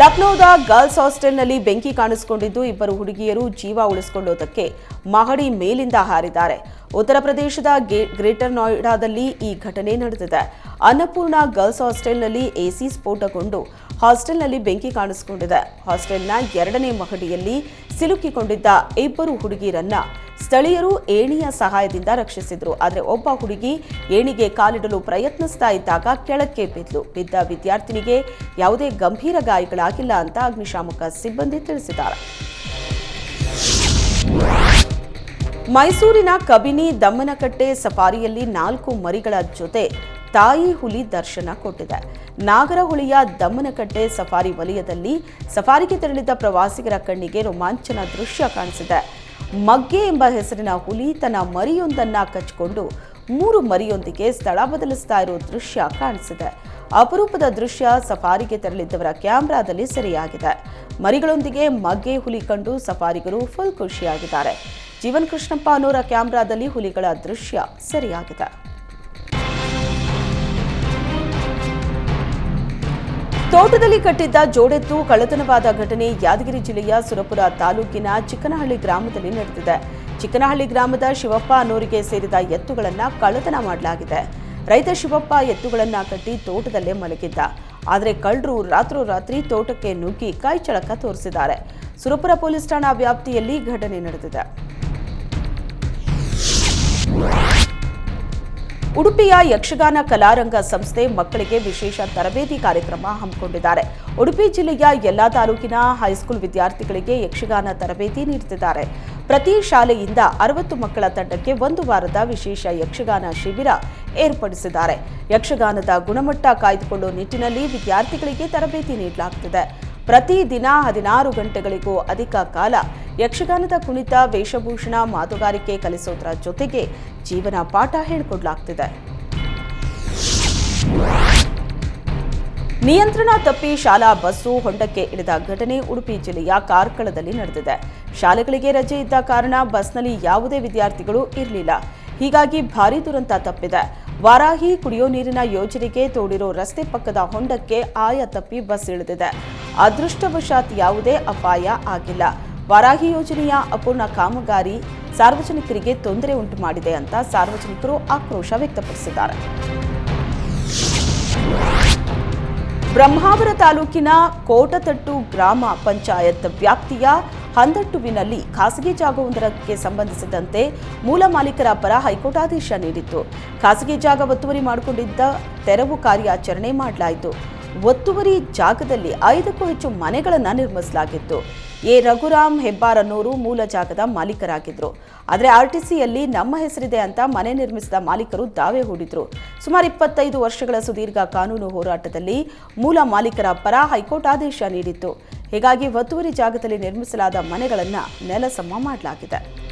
ಲಕ್ನೋದ girls ಹಾಸ್ಟೆಲ್ನಲ್ಲಿ ಬೆಂಕಿ ಕಾಣಿಸಿಕೊಂಡಿದ್ದು ಇಬ್ಬರು ಹುಡುಗಿಯರು ಜೀವ ಉಳಿಸಿಕೊಳ್ಳುವುದಕ್ಕೆ ಮಹಡಿ ಮೇಲಿಂದ ಹಾರಿದ್ದಾರೆ. ಉತ್ತರ ಪ್ರದೇಶದ ಗ್ರೇಟರ್ ನೋಯ್ಡಾದಲ್ಲಿ ಈ ಘಟನೆ ನಡೆದಿದೆ. ಅನ್ನಪೂರ್ಣ ಗರ್ಲ್ಸ್ ಹಾಸ್ಟೆಲ್ನಲ್ಲಿ ಎಸಿ ಸ್ಫೋಟಗೊಂಡು ಹಾಸ್ಟೆಲ್ನಲ್ಲಿ ಬೆಂಕಿ ಕಾಣಿಸಿಕೊಂಡಿದೆ. ಹಾಸ್ಟೆಲ್ನ ಎರಡನೇ ಮಹಡಿಯಲ್ಲಿ ಸಿಲುಕಿಕೊಂಡಿದ್ದ ಇಬ್ಬರು ಹುಡುಗಿಯರನ್ನ ಸ್ಥಳೀಯರು ಏಣಿಯ ಸಹಾಯದಿಂದ ರಕ್ಷಿಸಿದ್ರು. ಆದರೆ ಒಬ್ಬ ಹುಡುಗಿ ಏಣಿಗೆ ಕಾಲಿಡಲು ಪ್ರಯತ್ನಿಸ್ತಾ ಇದ್ದಾಗ ಕೆಳಕ್ಕೆ ಬಿದ್ಲು ಬಿದ್ದ ವಿದ್ಯಾರ್ಥಿನಿಗೆ ಯಾವುದೇ ಗಂಭೀರ ಗಾಯಗಳಾಗಿಲ್ಲ ಅಂತ ಅಗ್ನಿಶಾಮಕ ಸಿಬ್ಬಂದಿ ತಿಳಿಸಿದ್ದಾರೆ. ಮೈಸೂರಿನ ಕಬಿನಿ ದಮ್ಮನಕಟ್ಟೆ ಸಫಾರಿಯಲ್ಲಿ ನಾಲ್ಕು ಮರಿಗಳ ಜೊತೆ ತಾಯಿ ಹುಲಿ ದರ್ಶನ ಕೊಟ್ಟಿದೆ. ನಾಗರಹೊಳಿಯ ದಮ್ಮನಕಟ್ಟೆ ಸಫಾರಿ ವಲಯದಲ್ಲಿ ಸಫಾರಿಗೆ ತೆರಳಿದ್ದ ಪ್ರವಾಸಿಗರ ಕಣ್ಣಿಗೆ ರೋಮಾಂಚನ ದೃಶ್ಯ ಕಾಣಿಸಿದೆ. ಮಗ್ಗೆ ಎಂಬ ಹೆಸರಿನ ಹುಲಿ ತನ್ನ ಮರಿಯೊಂದನ್ನ ಕಚ್ಚಿಕೊಂಡು ಮೂರು ಮರಿಯೊಂದಿಗೆ ಸ್ಥಳ ಬದಲಿಸ್ತಾ ಇರೋ ದೃಶ್ಯ ಕಾಣಿಸಿದೆ. ಅಪರೂಪದ ದೃಶ್ಯ ಸಫಾರಿಗೆ ತೆರಳಿದ್ದವರ ಕ್ಯಾಮ್ರಾದಲ್ಲಿ ಸೆರೆಯಾಗಿದೆ. ಮರಿಗಳೊಂದಿಗೆ ಮಗ್ಗೆ ಹುಲಿ ಕಂಡು ಸಫಾರಿಗರು ಫುಲ್ ಖುಷಿಯಾಗಿದ್ದಾರೆ. ಜೀವನ್ ಕೃಷ್ಣಪ್ಪ ಅನ್ನೋರ ಕ್ಯಾಮ್ರಾದಲ್ಲಿ ಹುಲಿಗಳ ದೃಶ್ಯ ಸೆರೆಯಾಗಿದೆ. ತೋಟದಲ್ಲಿ ಕಟ್ಟಿದ್ದ ಜೋಡೆತ್ತು ಕಳ್ಳತನವಾದ ಘಟನೆ ಯಾದಗಿರಿ ಜಿಲ್ಲೆಯ ಸುರಪುರ ತಾಲೂಕಿನ ಚಿಕ್ಕನಹಳ್ಳಿ ಗ್ರಾಮದಲ್ಲಿ ನಡೆದಿದೆ. ಚಿಕ್ಕನಹಳ್ಳಿ ಗ್ರಾಮದ ಶಿವಪ್ಪ ಅನ್ನೋರಿಗೆ ಸೇರಿದ ಎತ್ತುಗಳನ್ನು ಕಳ್ಳತನ ಮಾಡಲಾಗಿದೆ. ರೈತ ಶಿವಪ್ಪ ಎತ್ತುಗಳನ್ನು ಕಟ್ಟಿ ತೋಟದಲ್ಲೇ ಮಲಗಿದ್ದ. ಆದರೆ ಕಳ್ಳರು ರಾತ್ರೋರಾತ್ರಿ ತೋಟಕ್ಕೆ ನುಗ್ಗಿ ಕೈ ಚಳಕ ತೋರಿಸಿದ್ದಾರೆ. ಸುರಪುರ ಪೊಲೀಸ್ ಠಾಣಾ ವ್ಯಾಪ್ತಿಯಲ್ಲಿ ಘಟನೆ ನಡೆದಿದೆ. ಉಡುಪಿಯ ಯಕ್ಷಗಾನ ಕಲಾರಂಗ ಸಂಸ್ಥೆ ಮಕ್ಕಳಿಗೆ ವಿಶೇಷ ತರಬೇತಿ ಕಾರ್ಯಕ್ರಮ ಹಮ್ಮಿಕೊಂಡಿದ್ದಾರೆ. ಉಡುಪಿ ಜಿಲ್ಲೆಯ ಎಲ್ಲಾ ತಾಲೂಕಿನ ಹೈಸ್ಕೂಲ್ ವಿದ್ಯಾರ್ಥಿಗಳಿಗೆ ಯಕ್ಷಗಾನ ತರಬೇತಿ ನೀಡುತ್ತಿದ್ದಾರೆ. ಪ್ರತಿ ಶಾಲೆಯಿಂದ ಅರವತ್ತು ಮಕ್ಕಳ ತಂಡಕ್ಕೆ ಒಂದು ವಾರದ ವಿಶೇಷ ಯಕ್ಷಗಾನ ಶಿಬಿರ ಏರ್ಪಡಿಸಿದ್ದಾರೆ. ಯಕ್ಷಗಾನದ ಗುಣಮಟ್ಟ ಕಾಯ್ದುಕೊಳ್ಳುವ ನಿಟ್ಟಿನಲ್ಲಿ ವಿದ್ಯಾರ್ಥಿಗಳಿಗೆ ತರಬೇತಿ ನೀಡಲಾಗುತ್ತಿದೆ ಪ್ರತಿದಿನ ಹದಿನಾರು ಗಂಟೆಗಳಿಗೂ ಅಧಿಕ ಕಾಲ ಯಕ್ಷಗಾನದ ಕುಣಿತ, ವೇಷಭೂಷಣ, ಮಾತುಗಾರಿಕೆ ಕಲಿಸೋದ್ರ ಜೊತೆಗೆ ಜೀವನ ಪಾಠ ಹೇಳಿಕೊಡ್ಲಾಗ್ತಿದೆ. ನಿಯಂತ್ರಣ ತಪ್ಪಿ ಶಾಲಾ ಬಸ್ಸು ಹೊಂಡಕ್ಕೆ ಇಳಿದ ಘಟನೆ ಉಡುಪಿ ಜಿಲ್ಲೆಯ ಕಾರ್ಕಳದಲ್ಲಿ ನಡೆದಿದೆ. ಶಾಲೆಗಳಿಗೆ ರಜೆ ಇದ್ದ ಕಾರಣ ಬಸ್ನಲ್ಲಿ ಯಾವುದೇ ವಿದ್ಯಾರ್ಥಿಗಳು ಇರಲಿಲ್ಲ. ಹೀಗಾಗಿ ಭಾರೀ ದುರಂತ ತಪ್ಪಿದೆ. ವಾರಾಹಿ ಕುಡಿಯೋ ನೀರಿನ ಯೋಜನೆಗೆ ತೋಡಿರೋ ರಸ್ತೆ ಪಕ್ಕದ ಹೊಂಡಕ್ಕೆ ಆಯ ತಪ್ಪಿ ಬಸ್ ಇಳಿದಿದೆ. ಅದೃಷ್ಟವಶಾತ್ ಯಾವುದೇ ಅಪಾಯ ಆಗಿಲ್ಲ. ವಾರಾಹಿ ಯೋಜನೆಯ ಅಪೂರ್ಣ ಕಾಮಗಾರಿ ಸಾರ್ವಜನಿಕರಿಗೆ ತೊಂದರೆ ಉಂಟು ಮಾಡಿದೆ ಅಂತ ಸಾರ್ವಜನಿಕರು ಆಕ್ರೋಶ ವ್ಯಕ್ತಪಡಿಸಿದ್ದಾರೆ. ಬ್ರಹ್ಮಾವರ ತಾಲೂಕಿನ ಕೋಟತಟ್ಟು ಗ್ರಾಮ ಪಂಚಾಯತ್ ವ್ಯಾಪ್ತಿಯ ಹಂದಟ್ಟುವಿನಲ್ಲಿ ಖಾಸಗಿ ಜಾಗವೊಂದರಕ್ಕೆ ಸಂಬಂಧಿಸಿದಂತೆ ಮೂಲ ಮಾಲೀಕರ ಪರ ಹೈಕೋರ್ಟ್ ಆದೇಶ ನೀಡಿತ್ತು. ಖಾಸಗಿ ಜಾಗ ಒತ್ತುವರಿ ಮಾಡಿಕೊಂಡಿದ್ದ ತೆರವು ಕಾರ್ಯಾಚರಣೆ ಮಾಡಲಾಯಿತು. ಒತ್ತುವರಿ ಜಾಗದಲ್ಲಿ ಐದಕ್ಕೂ ಹೆಚ್ಚು ಮನೆಗಳನ್ನು ನಿರ್ಮಿಸಲಾಗಿತ್ತು. ಎ. ರಘುರಾಮ್ ಹೆಬ್ಬಾರ್ ಅನ್ನೋರು ಮೂಲ ಜಾಗದ ಮಾಲೀಕರಾಗಿದ್ದರು ಆದರೆ ಆರ್ ಟಿ ನಮ್ಮ ಹೆಸರಿದೆ ಅಂತ ಮನೆ ನಿರ್ಮಿಸಿದ ಮಾಲೀಕರು ದಾವೆ ಹೂಡಿದ್ರು. ಸುಮಾರು ಇಪ್ಪತ್ತೈದು ವರ್ಷಗಳ ಸುದೀರ್ಘ ಕಾನೂನು ಹೋರಾಟದಲ್ಲಿ ಮೂಲ ಮಾಲೀಕರ ಪರ ಹೈಕೋರ್ಟ್ ಆದೇಶ ನೀಡಿತ್ತು. ಹೀಗಾಗಿ ಒತ್ತುವರಿ ಜಾಗದಲ್ಲಿ ನಿರ್ಮಿಸಲಾದ ಮನೆಗಳನ್ನು ನೆಲಸಮ ಮಾಡಲಾಗಿದೆ.